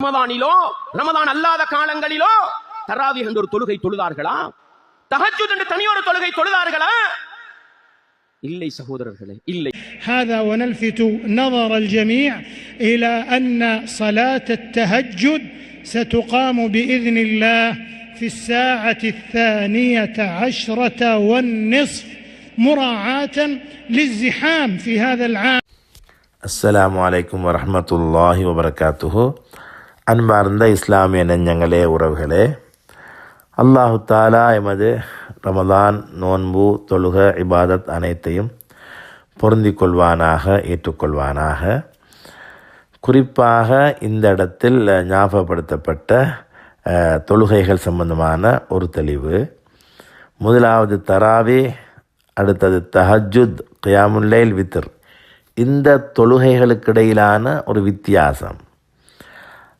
ரமதானிலோ ரமதான் அல்லாத காலங்களிலோ தராவி என்ற ஒரு தொழுகை தொழுதார்களா தஹஜ்ஜுத் என்று தனியொரு தொழுகை தொழுதார்களா இல்லை சகோதரர்களே இல்லை هذا ونلفت نظر الجميع الى ان صلاه التهجد ستقام باذن الله في الساعه الثانيه عشره والنصف مراعاه للزحام في هذا العام அஸ்ஸலாமு அலைக்கும் வரஹ்மத்துல்லாஹி வபரகாத்துஹு அன்பார்ந்த இஸ்லாமிய நெஞ்சங்களே உறவுகளே அல்லாஹு தாலா எமது ரமதான் நோன்பு தொழுக இபாதத் அனைத்தையும் பொருந்திக் கொள்வானாக ஏற்றுக்கொள்வானாக குறிப்பாக இந்த இடத்தில் ஞாபகப்படுத்தப்பட்ட தொழுகைகள் சம்பந்தமான ஒரு தெளிவு முதலாவது தராவி அடுத்தது தஹஜுத் கியாமுல்லைல் வித்ர் இந்த தொழுகைகளுக்கிடையிலான ஒரு வித்தியாசம்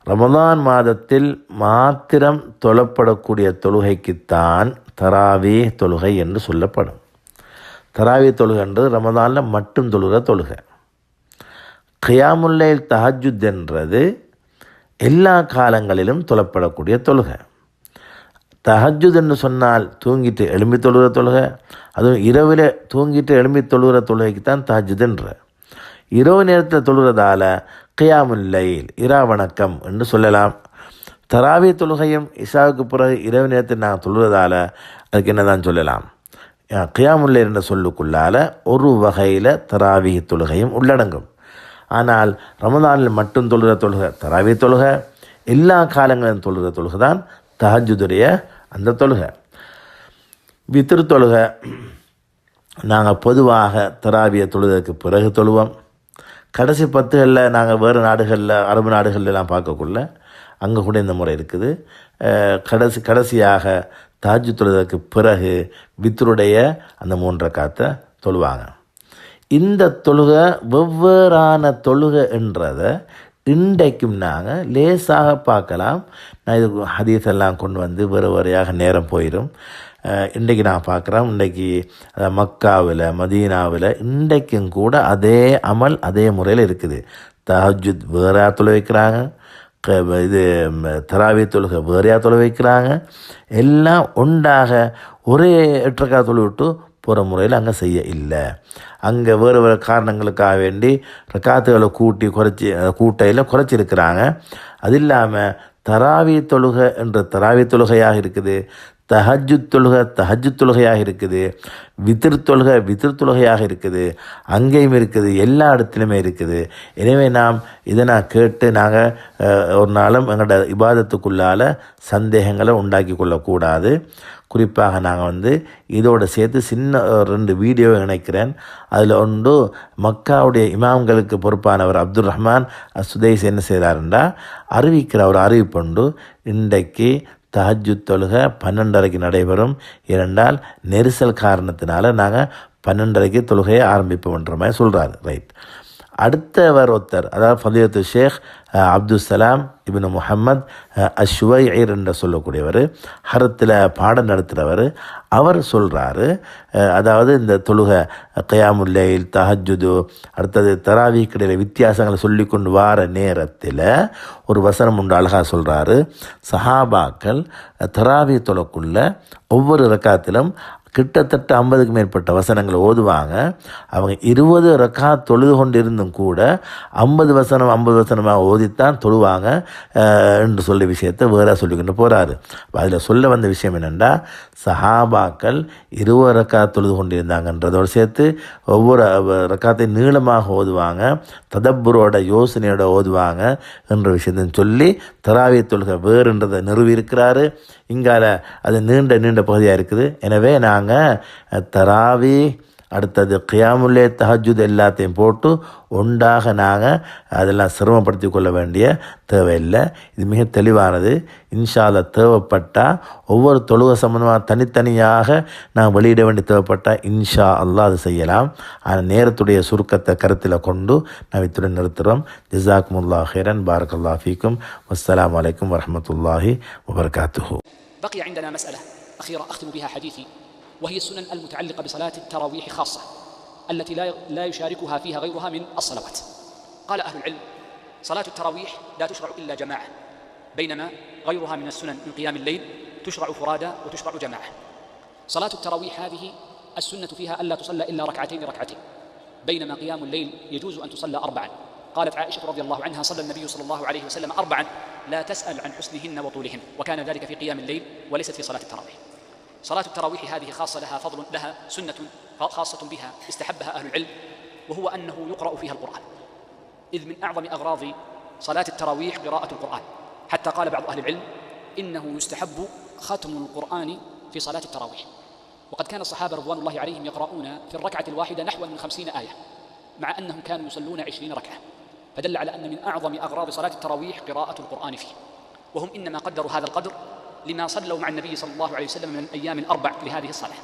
ரமதான் மாதத்தில் மாத்திரம் தொழப்படக்கூடிய தொழுகைக்குத்தான் தராவி தொழுகை என்று சொல்லப்படும். தராவி தொழுகை என்றது ரமதானில் மட்டும் தொழுகிற தொழுகை. கியாமுல்லைல் தஹஜுத் என்றது எல்லா காலங்களிலும் தொழப்படக்கூடிய தொழுகை தஹஜுத் என்று சொன்னால் தூங்கிட்டு எழும்பி தொழுகிற தொழுகை அதுவும் இரவில் தூங்கிட்டு எழும்பி தொழுகிற தொழுகைக்கு தான் தஹஜுதுன்ற இரவு நேரத்தில் தொழுகிறதால கியாமுல் லைல் இரா வணக்கம் என்று சொல்லலாம். தராவி தொழுகையும் இஷாவுக்கு பிறகு இரவு நேரத்தில் நாங்கள் தொழுகிறதால அதுக்கு என்ன தான் சொல்லலாம் கியாமுல்லை என்ற சொல்லுக்குள்ளால் ஒரு வகையில் தராவி தொழுகையும் உள்ளடங்கும். ஆனால் ரமதானில் மட்டும் தொழுகிற தொழுகை தராவி தொழுகை எல்லா காலங்களிலும் தொழுகிற தொழுகை தான் தஹஜுதுடைய அந்த தொழுகை. வித்திரு தொழுகை நாங்கள் பொதுவாக தராவிய தொழுதற்கு பிறகு தொழுவோம். கடைசி பத்துகளில் நாங்கள் வேறு நாடுகளில் அரபு நாடுகள்லாம் பார்க்கக்குள்ள அங்கே கூட இந்த முறை இருக்குது. கடைசி கடைசியாக தாஜு தொழுதற்கு பிறகு வித்தருடைய அந்த மூன்றை காத்தை தொழுவாங்க. இந்த தொழுகை வெவ்வேறான தொழுகை என்றதை இன்றைக்கும் நாங்கள் லேசாக பார்க்கலாம். நான் இது ஹதீஸ் எல்லாம் கொண்டு வந்து வேறு வேறையாக நேரம் போயிடும் இன்றைக்கு நான் பார்க்குறோம் இன்றைக்கி மக்காவில் மதீனாவில் இன்றைக்கும் கூட அதே அமல் அதே முறையில் இருக்குது. தஹஜுத் வேறையா தொலை வைக்கிறாங்க. இது தராவி தொழுகை வேறையா தொலை வைக்கிறாங்க. எல்லாம் ஒன்றாக ஒரே எட்டக்கா தொழுவிட்டு போகிற முறையில் அங்கே செய்ய இல்லை. அங்கே வேறு வேறு காரணங்களுக்காக வேண்டி ரக்காத்துகளை கூட்டி குறைச்சி கூட்டையில் குறைச்சிருக்கிறாங்க. அது இல்லாமல் தராவி தொழுகை என்ற தராவி தொழுகையாக இருக்குது. தஹஜு தொழுகை தஹஜு தொழுகையாக இருக்குது. வித்திரு தொழுகை வித்திரு தொழுகையாக இருக்குது. அங்கேயும் இருக்குது எல்லா இடத்துலையுமே இருக்குது. எனவே நாம் இதை நான் கேட்டு நாங்கள் ஒரு நாளும் எங்களோட இபாதத்துக்குள்ளால் சந்தேகங்களை உண்டாக்கி கொள்ளக்கூடாது. குறிப்பாக நாங்கள் வந்து இதோடு சேர்த்து சின்ன ரெண்டு வீடியோ இணைக்கிறேன். அதில் ஒன்று மக்காவுடைய இமாம்களுக்கு பொறுப்பானவர் அப்துல் ரஹ்மான் சுதேஷ் என்ன செய்கிறாருண்டா அறிவிக்கிற ஒரு அறிவிப்புண்டு இன்றைக்கு தஹஜ்ஜுத் தொழுகை பன்னெண்டரைக்கு நடைபெறும். இரண்டால் நெரிசல் காரணத்தினால நாங்கள் பன்னெண்டரைக்கு தொழுகையை ஆரம்பிப்போன்ற மாதிரி சொல்கிறாரு ரைட் அடுத்தவர் ஒருத்தர் அதாவது ஃபதியத்து ஷேக் அப்துல் சலாம் இபின் முஹம்மத் அஷ்வைர் என்று சொல்லக்கூடியவர் ஹரத்தில் பாடம் நடத்துகிறவர் அவர் சொல்கிறாரு அதாவது இந்த தொழுகை கயாமுல்லைல் தஹஜுது அடுத்தது தராவி வித்தியாசங்களை சொல்லி கொண்டு வார நேரத்தில் ஒரு வசனம் உண்டு அழகாக சொல்கிறாரு சஹாபாக்கள் தராவி தொழக்குள்ள ஒவ்வொரு ரக்காத்திலும் கிட்டத்தட்ட ஐம்பதுக்கு மேற்பட்ட வசனங்களை ஓதுவாங்க. அவங்க இருபது ரக்கா தொழுது கொண்டிருந்தும் கூட ஐம்பது வசனம் ஐம்பது வசனமாக ஓதித்தான் தொழுவாங்க என்று சொல்லி விஷயத்தை வேற சொல்லிக்கொண்டு போகிறாரு அதில் சொல்ல வந்த விஷயம் என்னென்னா சஹாபாக்கள் இருபது ரக்கா தொழுது கொண்டிருந்தாங்கன்றதோடு சேர்த்து ஒவ்வொரு அஹ், ரக்காத்தை நீளமாக ஓதுவாங்க ததப்புரோட யோசனையோட ஓதுவாங்க என்ற விஷயத்தையும் சொல்லி தராவிய தொழுகை வேறுன்றதை நிறுவியிருக்கிறாரு. இங்கால அது நீண்ட நீண்ட பகுதியாக இருக்குது. எனவே நான் நாங்கள் தராவி அடுத்தது கியாமுல்லே தஹஜுத் எல்லாத்தையும் போட்டு ஒன்றாக நாங்கள் அதெல்லாம் சிரமப்படுத்தி கொள்ள வேண்டிய தேவையில்லை இது மிக தெளிவானது இன்ஷால்ல தேவைப்பட்டால் ஒவ்வொரு தொழுகை சம்பந்தமாக தனித்தனியாக நான் வெளியிட வேண்டி தேவைப்பட்டால் இன்ஷா அல்லாஹ் அது செய்யலாம் ஆனால் நேரத்துடைய சுருக்கத்தை கருத்தில் கொண்டு நான் இத்துடன் நிறுத்துகிறோம் ஜிசாக்முல்லா ஹேரன் பாரக்கல்லா ஃபீக்கும் அஸ்ஸலாமு அலைக்கும் வரஹமத்துல்லாஹி வபரகாத்துஹு بقي عندنا مسألة أخيرة أختم بها حديثي وهي السنن المتعلقة بصلاة التراويح خاصة التي لا لا يشاركها فيها غيرها من الصلوات. قال أهل العلم صلاة التراويح لا تشرع إلا جماعة بينما غيرها من السنن من قيام الليل تشرع فرادى وتشرع جماعة. صلاة التراويح هذه السنة فيها ألا تصلى إلا ركعتين ركعتين بينما قيام الليل يجوز أن تصلى أربعا. قالت عائشة رضي الله عنها صلى النبي صلى الله عليه وسلم أربعا لا تسأل عن حسنهن وطولهن وكان ذلك في قيام الليل وليست في صلاة التراويح. صلاة التراويح هذه خاصة لها فضل لها سنة خاصة بها استحبها أهل العلم وهو أنه يقرأ فيها القرآن. إذ من أعظم أغراض صلاة التراويح قراءة القرآن. حتى قال بعض أهل العلم إنه يستحب ختم القرآن في صلاة التراويح. وقد كان الصحابة رضوان الله عليهم يقرؤون في الركعة الواحدة نحو من خمسين آية مع أنهم كانوا يصلون عشرين ركعة. فدل على أن من أعظم أغراض صلاة التراويح قراءة القرآن فيه. وهم إنما قدروا هذا القدر لما صلوا مع النبي صلى الله عليه وسلم من الأيام الأربع لهذه الصلاة.